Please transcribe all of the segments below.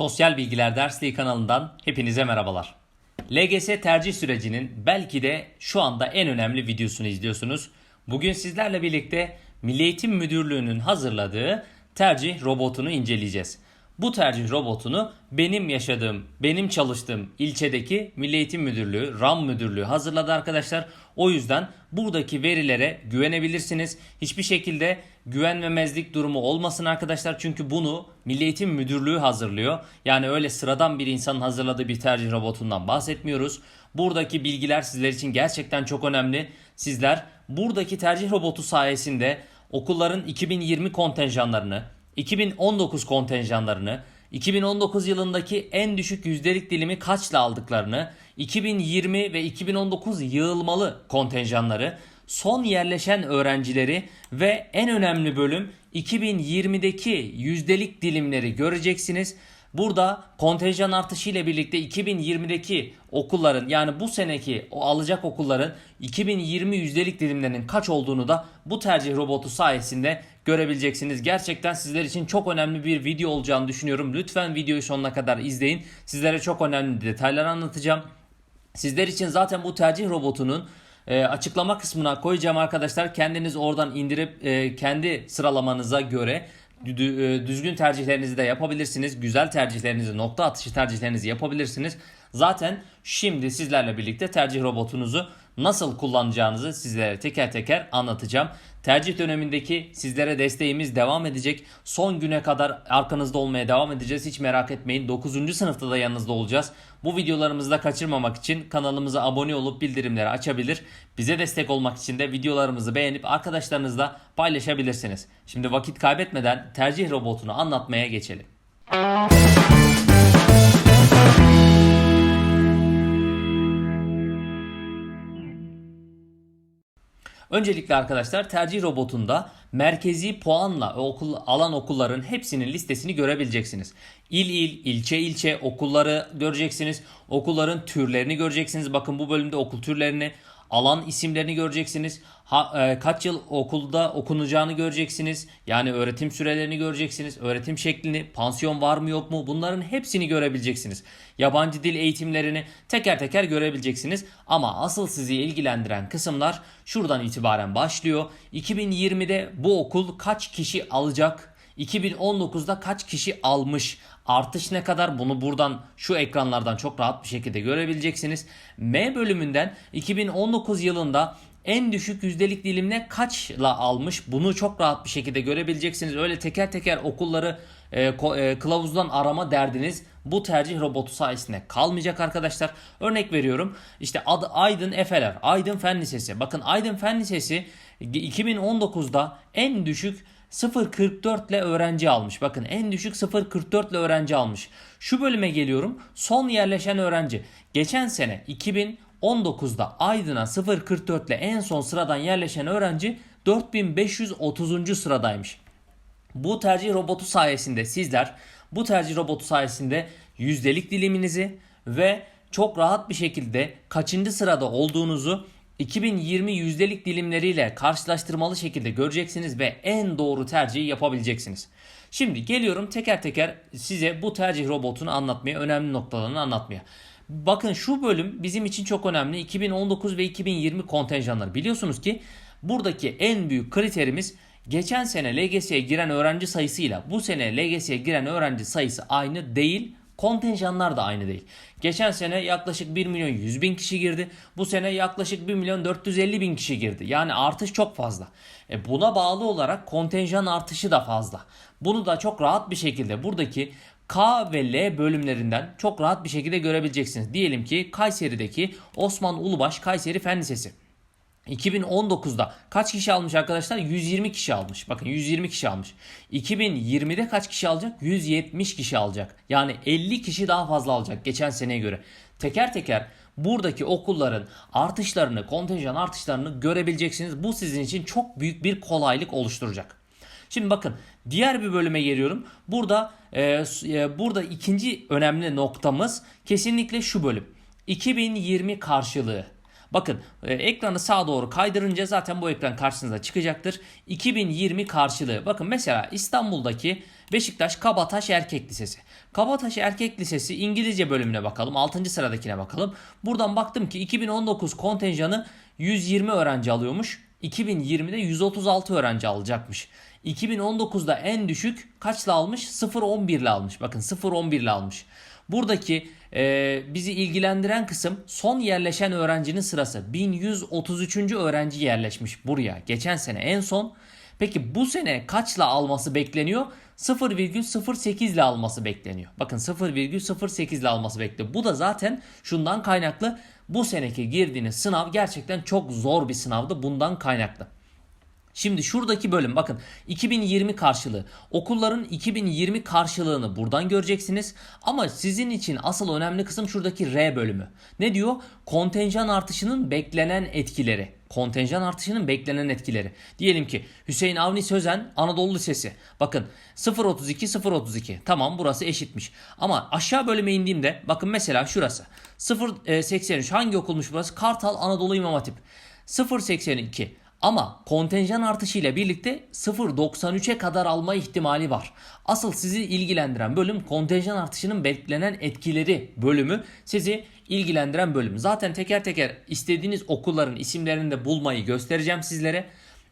Sosyal Bilgiler Dersliği kanalından hepinize merhabalar. LGS tercih sürecinin belki de şu anda en önemli videosunu izliyorsunuz. Bugün sizlerle birlikte Milli Eğitim Müdürlüğü'nün hazırladığı tercih robotunu inceleyeceğiz. Bu tercih robotunu benim yaşadığım, benim çalıştığım ilçedeki Milli Eğitim Müdürlüğü, RAM Müdürlüğü hazırladı arkadaşlar. O yüzden buradaki verilere güvenebilirsiniz. Hiçbir şekilde güvenmemezlik durumu olmasın arkadaşlar. Çünkü bunu Milli Eğitim Müdürlüğü hazırlıyor. Yani öyle sıradan bir insanın hazırladığı bir tercih robotundan bahsetmiyoruz. Buradaki bilgiler sizler için gerçekten çok önemli. Sizler buradaki tercih robotu sayesinde okulların 2020 kontenjanlarını, 2019 kontenjanlarını, 2019 yılındaki en düşük yüzdelik dilimi kaçla aldıklarını, 2020 ve 2019 yığılmalı kontenjanları, son yerleşen öğrencileri ve en önemli bölüm 2020'deki yüzdelik dilimleri göreceksiniz. Burada kontenjan artışı ile birlikte 2020'deki okulların yani bu seneki o alacak okulların 2020 yüzdelik dilimlerinin kaç olduğunu da bu tercih robotu sayesinde görebileceksiniz. Gerçekten sizler için çok önemli bir video olacağını düşünüyorum. Lütfen videoyu sonuna kadar izleyin. Sizlere çok önemli detaylar anlatacağım. Sizler için zaten bu tercih robotunun e, açıklama kısmına koyacağım arkadaşlar. Kendiniz oradan indirip e, kendi sıralamanıza göre e, düzgün tercihlerinizi de yapabilirsiniz. Güzel tercihlerinizi, nokta atışı tercihlerinizi yapabilirsiniz. Zaten şimdi sizlerle birlikte tercih robotunuzu nasıl kullanacağınızı sizlere teker teker anlatacağım. Tercih dönemindeki sizlere desteğimiz devam edecek. Son güne kadar arkanızda olmaya devam edeceğiz. Hiç merak etmeyin. 9. sınıfta da yanınızda olacağız. Bu videolarımızı da kaçırmamak için kanalımıza abone olup bildirimleri açabilir. Bize destek olmak için de videolarımızı beğenip arkadaşlarınızla paylaşabilirsiniz. Şimdi vakit kaybetmeden tercih robotunu anlatmaya geçelim. Öncelikle arkadaşlar tercih robotunda merkezi puanla okul alan okulların hepsinin listesini görebileceksiniz. İl il, ilçe ilçe okulları göreceksiniz. Okulların türlerini göreceksiniz. Bakın bu bölümde okul türlerini, alan isimlerini göreceksiniz. Ha, e, kaç yıl okulda okunacağını göreceksiniz. Yani öğretim sürelerini göreceksiniz. Öğretim şeklini, pansiyon var mı yok mu bunların hepsini görebileceksiniz. Yabancı dil eğitimlerini teker teker görebileceksiniz. Ama asıl sizi ilgilendiren kısımlar şuradan itibaren başlıyor. 2020'de bu okul kaç kişi alacak? 2019'da kaç kişi almış? Artış ne kadar? Bunu buradan şu ekranlardan çok rahat bir şekilde görebileceksiniz. M bölümünden 2019 yılında en düşük yüzdelik dilimle kaçla almış? Bunu çok rahat bir şekilde görebileceksiniz. Öyle teker teker okulları e, e, kılavuzdan arama derdiniz bu tercih robotu sayesinde kalmayacak arkadaşlar. Örnek veriyorum. İşte adı Aydın Efeler, Aydın Fen Lisesi. Bakın Aydın Fen Lisesi 2019'da en düşük 0.44 ile öğrenci almış. Bakın en düşük 0.44 ile öğrenci almış. Şu bölüme geliyorum. Son yerleşen öğrenci. Geçen sene 2019'da Aydın'a 0.44 ile en son sıradan yerleşen öğrenci 4530. sıradaymış. Bu tercih robotu sayesinde sizler bu tercih robotu sayesinde yüzdelik diliminizi ve çok rahat bir şekilde kaçıncı sırada olduğunuzu 2020 yüzdelik dilimleriyle karşılaştırmalı şekilde göreceksiniz ve en doğru tercihi yapabileceksiniz. Şimdi geliyorum teker teker size bu tercih robotunu anlatmaya, önemli noktalarını anlatmaya. Bakın şu bölüm bizim için çok önemli. 2019 ve 2020 kontenjanları. Biliyorsunuz ki buradaki en büyük kriterimiz geçen sene LGS'ye giren öğrenci sayısıyla bu sene LGS'ye giren öğrenci sayısı aynı değil. Kontenjanlar da aynı değil. Geçen sene yaklaşık 1 milyon 100 bin kişi girdi. Bu sene yaklaşık 1 milyon 450 bin kişi girdi. Yani artış çok fazla. E buna bağlı olarak kontenjan artışı da fazla. Bunu da çok rahat bir şekilde buradaki K ve L bölümlerinden çok rahat bir şekilde görebileceksiniz. Diyelim ki Kayseri'deki Osman Ulubaş Kayseri Fen Lisesi. 2019'da kaç kişi almış arkadaşlar? 120 kişi almış. Bakın 120 kişi almış. 2020'de kaç kişi alacak? 170 kişi alacak. Yani 50 kişi daha fazla alacak geçen seneye göre. Teker teker buradaki okulların artışlarını, kontenjan artışlarını görebileceksiniz. Bu sizin için çok büyük bir kolaylık oluşturacak. Şimdi bakın diğer bir bölüme geliyorum. Burada e, e, burada ikinci önemli noktamız kesinlikle şu bölüm. 2020 karşılığı. Bakın e, ekranı sağa doğru kaydırınca zaten bu ekran karşınıza çıkacaktır. 2020 karşılığı. Bakın mesela İstanbul'daki Beşiktaş Kabataş Erkek Lisesi. Kabataş Erkek Lisesi İngilizce bölümüne bakalım. 6. sıradakine bakalım. Buradan baktım ki 2019 kontenjanı 120 öğrenci alıyormuş. 2020'de 136 öğrenci alacakmış. 2019'da en düşük kaçla almış? 0.11 ile almış. Bakın 0.11 ile almış. Buradaki e, bizi ilgilendiren kısım son yerleşen öğrencinin sırası. 1133. öğrenci yerleşmiş buraya. Geçen sene en son. Peki bu sene kaçla alması bekleniyor? 0,08 ile alması bekleniyor. Bakın 0,08 ile alması bekleniyor. Bu da zaten şundan kaynaklı. Bu seneki girdiğiniz sınav gerçekten çok zor bir sınavdı bundan kaynaklı. Şimdi şuradaki bölüm bakın 2020 karşılığı. Okulların 2020 karşılığını buradan göreceksiniz. Ama sizin için asıl önemli kısım şuradaki R bölümü. Ne diyor? Kontenjan artışının beklenen etkileri. Kontenjan artışının beklenen etkileri. Diyelim ki Hüseyin Avni Sözen Anadolu Lisesi. Bakın 0.32 0.32. Tamam burası eşitmiş. Ama aşağı bölüme indiğimde bakın mesela şurası. 0.83 hangi okulmuş burası? Kartal Anadolu İmam Hatip. 0.82 ama kontenjan artışıyla birlikte 0.93'e kadar alma ihtimali var. Asıl sizi ilgilendiren bölüm kontenjan artışının beklenen etkileri bölümü sizi ilgilendiren bölüm. Zaten teker teker istediğiniz okulların isimlerini de bulmayı göstereceğim sizlere.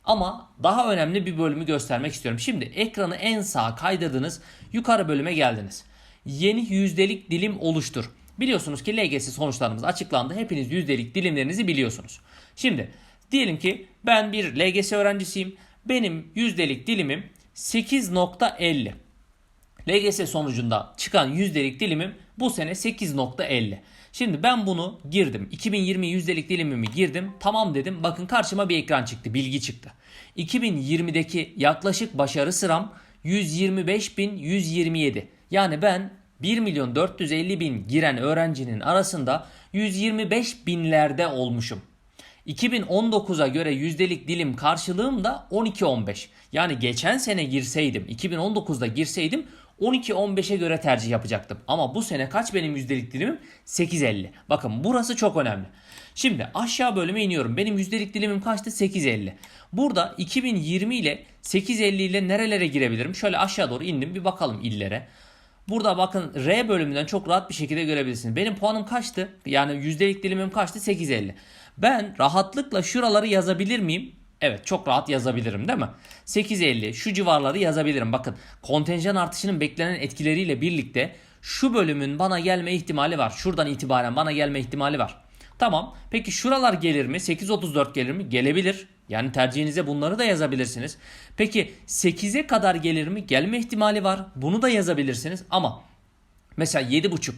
Ama daha önemli bir bölümü göstermek istiyorum. Şimdi ekranı en sağa kaydırdınız. Yukarı bölüme geldiniz. Yeni yüzdelik dilim oluştur. Biliyorsunuz ki LGS sonuçlarımız açıklandı. Hepiniz yüzdelik dilimlerinizi biliyorsunuz. Şimdi diyelim ki ben bir LGS öğrencisiyim. Benim yüzdelik dilimim 8.50. LGS sonucunda çıkan yüzdelik dilimim bu sene 8.50. Şimdi ben bunu girdim. 2020 yüzdelik dilimimi girdim. Tamam dedim. Bakın karşıma bir ekran çıktı. Bilgi çıktı. 2020'deki yaklaşık başarı sıram 125.127. Yani ben 1 milyon 450 bin giren öğrencinin arasında 125 binlerde olmuşum. 2019'a göre yüzdelik dilim karşılığım da 12-15. Yani geçen sene girseydim, 2019'da girseydim 12-15'e göre tercih yapacaktım. Ama bu sene kaç benim yüzdelik dilimim? 8.50. Bakın burası çok önemli. Şimdi aşağı bölüme iniyorum. Benim yüzdelik dilimim kaçtı? 8.50. Burada 2020 ile 8.50 ile nerelere girebilirim? Şöyle aşağı doğru indim bir bakalım illere. Burada bakın R bölümünden çok rahat bir şekilde görebilirsiniz. Benim puanım kaçtı? Yani yüzdelik dilimim kaçtı? 8.50. Ben rahatlıkla şuraları yazabilir miyim? Evet çok rahat yazabilirim değil mi? 8.50 şu civarları yazabilirim. Bakın kontenjan artışının beklenen etkileriyle birlikte şu bölümün bana gelme ihtimali var. Şuradan itibaren bana gelme ihtimali var. Tamam. Peki şuralar gelir mi? 8.34 gelir mi? Gelebilir. Yani tercihinize bunları da yazabilirsiniz. Peki 8'e kadar gelir mi? Gelme ihtimali var. Bunu da yazabilirsiniz. Ama mesela 7.5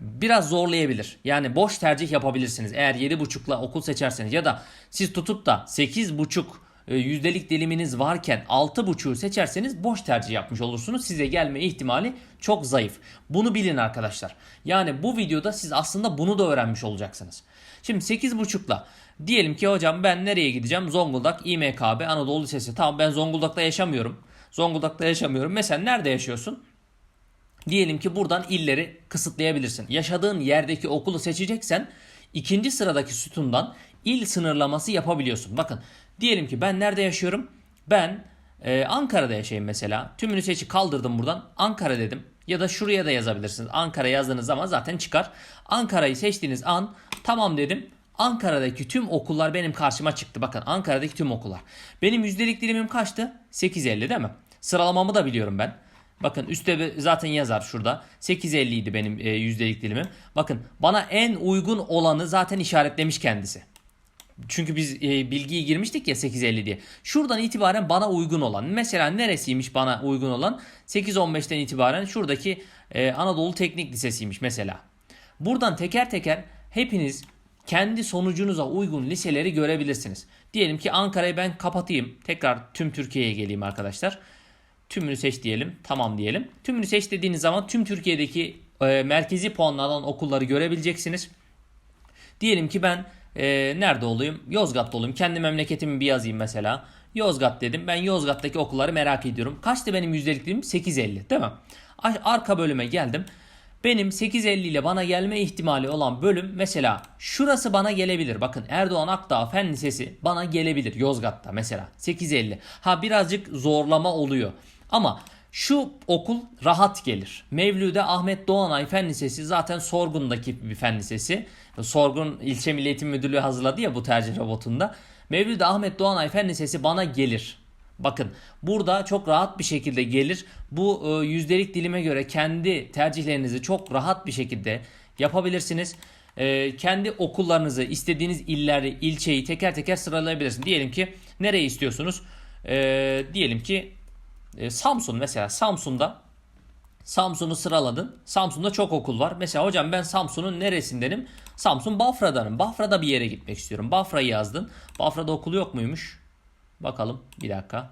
biraz zorlayabilir. Yani boş tercih yapabilirsiniz. Eğer 7.5'la okul seçerseniz ya da siz tutup da 8.5 e, yüzdelik diliminiz varken 6.5'u seçerseniz boş tercih yapmış olursunuz. Size gelme ihtimali çok zayıf. Bunu bilin arkadaşlar. Yani bu videoda siz aslında bunu da öğrenmiş olacaksınız. Şimdi 8.5'la diyelim ki hocam ben nereye gideceğim? Zonguldak İMKB Anadolu Lisesi. Tamam ben Zonguldak'ta yaşamıyorum. Zonguldak'ta yaşamıyorum. Mesela nerede yaşıyorsun? Diyelim ki buradan illeri kısıtlayabilirsin. Yaşadığın yerdeki okulu seçeceksen ikinci sıradaki sütundan il sınırlaması yapabiliyorsun. Bakın diyelim ki ben nerede yaşıyorum? Ben e, Ankara'da yaşayayım mesela. Tümünü seçi kaldırdım buradan. Ankara dedim. Ya da şuraya da yazabilirsiniz. Ankara yazdığınız zaman zaten çıkar. Ankara'yı seçtiğiniz an tamam dedim. Ankara'daki tüm okullar benim karşıma çıktı. Bakın Ankara'daki tüm okullar. Benim yüzdelik dilimim kaçtı? 8.50 değil mi? Sıralamamı da biliyorum ben. Bakın üstte zaten yazar şurada. 8.50 idi benim e, yüzdelik dilimim. Bakın bana en uygun olanı zaten işaretlemiş kendisi. Çünkü biz e, bilgiyi girmiştik ya 8.50 diye. Şuradan itibaren bana uygun olan. Mesela neresiymiş bana uygun olan? 8.15'ten itibaren şuradaki e, Anadolu Teknik Lisesi'ymiş mesela. Buradan teker teker hepiniz kendi sonucunuza uygun liseleri görebilirsiniz. Diyelim ki Ankara'yı ben kapatayım. Tekrar tüm Türkiye'ye geleyim arkadaşlar. Tümünü seç diyelim. Tamam diyelim. Tümünü seç dediğiniz zaman tüm Türkiye'deki e, merkezi puanlı alan okulları görebileceksiniz. Diyelim ki ben e, nerede olayım? Yozgat'ta olayım. Kendi memleketimi bir yazayım mesela. Yozgat dedim. Ben Yozgat'taki okulları merak ediyorum. Kaçtı benim yüzdelik dilim? 8.50 değil mi? Arka bölüme geldim. Benim 850 ile bana gelme ihtimali olan bölüm mesela şurası bana gelebilir. Bakın Erdoğan Akdağ Fen Lisesi bana gelebilir Yozgat'ta mesela 850. Ha birazcık zorlama oluyor. Ama şu okul rahat gelir. Mevlüde Ahmet Doğanay Fen Lisesi zaten Sorgun'daki bir fen lisesi. Sorgun İlçe Milli Eğitim Müdürlüğü hazırladı ya bu tercih robotunda. Mevlüde Ahmet Doğanay Fen Lisesi bana gelir. Bakın burada çok rahat bir şekilde gelir. Bu e, yüzdelik dilime göre kendi tercihlerinizi çok rahat bir şekilde yapabilirsiniz. E, kendi okullarınızı istediğiniz illeri, ilçeyi teker teker sıralayabilirsiniz. Diyelim ki nereyi istiyorsunuz? E, diyelim ki e, Samsun mesela Samsun'da Samsun'u sıraladın. Samsun'da çok okul var. Mesela hocam ben Samsun'un neresindenim? Samsun Bafra'danım. Bafra'da bir yere gitmek istiyorum. Bafra'yı yazdın. Bafra'da okul yok muymuş? Bakalım bir dakika.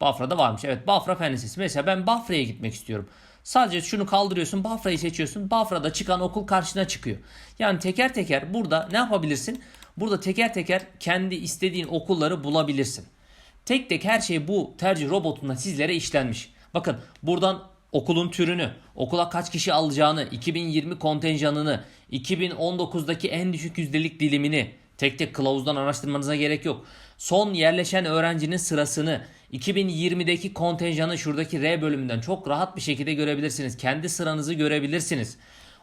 Bafra'da varmış. Evet Bafra Fen Lisesi. Mesela ben Bafra'ya gitmek istiyorum. Sadece şunu kaldırıyorsun Bafra'yı seçiyorsun. Bafra'da çıkan okul karşına çıkıyor. Yani teker teker burada ne yapabilirsin? Burada teker teker kendi istediğin okulları bulabilirsin. Tek tek her şey bu tercih robotunda sizlere işlenmiş. Bakın buradan okulun türünü, okula kaç kişi alacağını, 2020 kontenjanını, 2019'daki en düşük yüzdelik dilimini tek tek kılavuzdan araştırmanıza gerek yok. Son yerleşen öğrencinin sırasını, 2020'deki kontenjanı şuradaki R bölümünden çok rahat bir şekilde görebilirsiniz. Kendi sıranızı görebilirsiniz.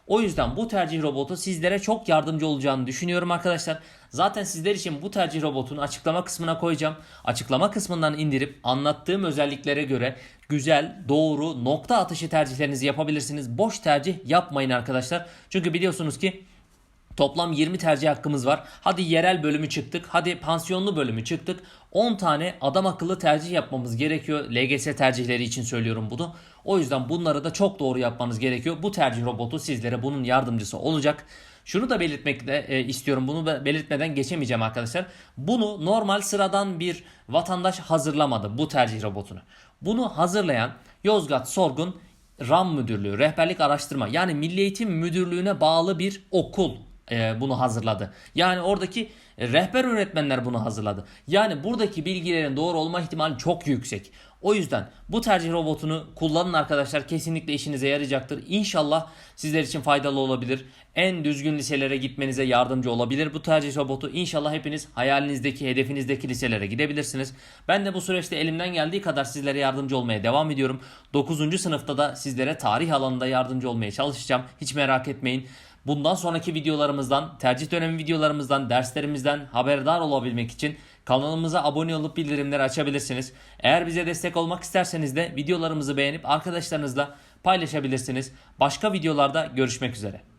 O yüzden bu tercih robotu sizlere çok yardımcı olacağını düşünüyorum arkadaşlar. Zaten sizler için bu tercih robotunu açıklama kısmına koyacağım. Açıklama kısmından indirip anlattığım özelliklere göre güzel, doğru, nokta atışı tercihlerinizi yapabilirsiniz. Boş tercih yapmayın arkadaşlar. Çünkü biliyorsunuz ki Toplam 20 tercih hakkımız var. Hadi yerel bölümü çıktık. Hadi pansiyonlu bölümü çıktık. 10 tane adam akıllı tercih yapmamız gerekiyor. LGS tercihleri için söylüyorum bunu. O yüzden bunları da çok doğru yapmanız gerekiyor. Bu tercih robotu sizlere bunun yardımcısı olacak. Şunu da belirtmek de e, istiyorum. Bunu da belirtmeden geçemeyeceğim arkadaşlar. Bunu normal sıradan bir vatandaş hazırlamadı bu tercih robotunu. Bunu hazırlayan Yozgat Sorgun RAM Müdürlüğü, Rehberlik Araştırma yani Milli Eğitim Müdürlüğü'ne bağlı bir okul e, bunu hazırladı. Yani oradaki rehber öğretmenler bunu hazırladı. Yani buradaki bilgilerin doğru olma ihtimali çok yüksek. O yüzden bu tercih robotunu kullanın arkadaşlar. Kesinlikle işinize yarayacaktır. İnşallah sizler için faydalı olabilir. En düzgün liselere gitmenize yardımcı olabilir bu tercih robotu. İnşallah hepiniz hayalinizdeki, hedefinizdeki liselere gidebilirsiniz. Ben de bu süreçte elimden geldiği kadar sizlere yardımcı olmaya devam ediyorum. 9. sınıfta da sizlere tarih alanında yardımcı olmaya çalışacağım. Hiç merak etmeyin. Bundan sonraki videolarımızdan, tercih dönemi videolarımızdan, derslerimizden haberdar olabilmek için kanalımıza abone olup bildirimleri açabilirsiniz. Eğer bize destek olmak isterseniz de videolarımızı beğenip arkadaşlarınızla paylaşabilirsiniz. Başka videolarda görüşmek üzere.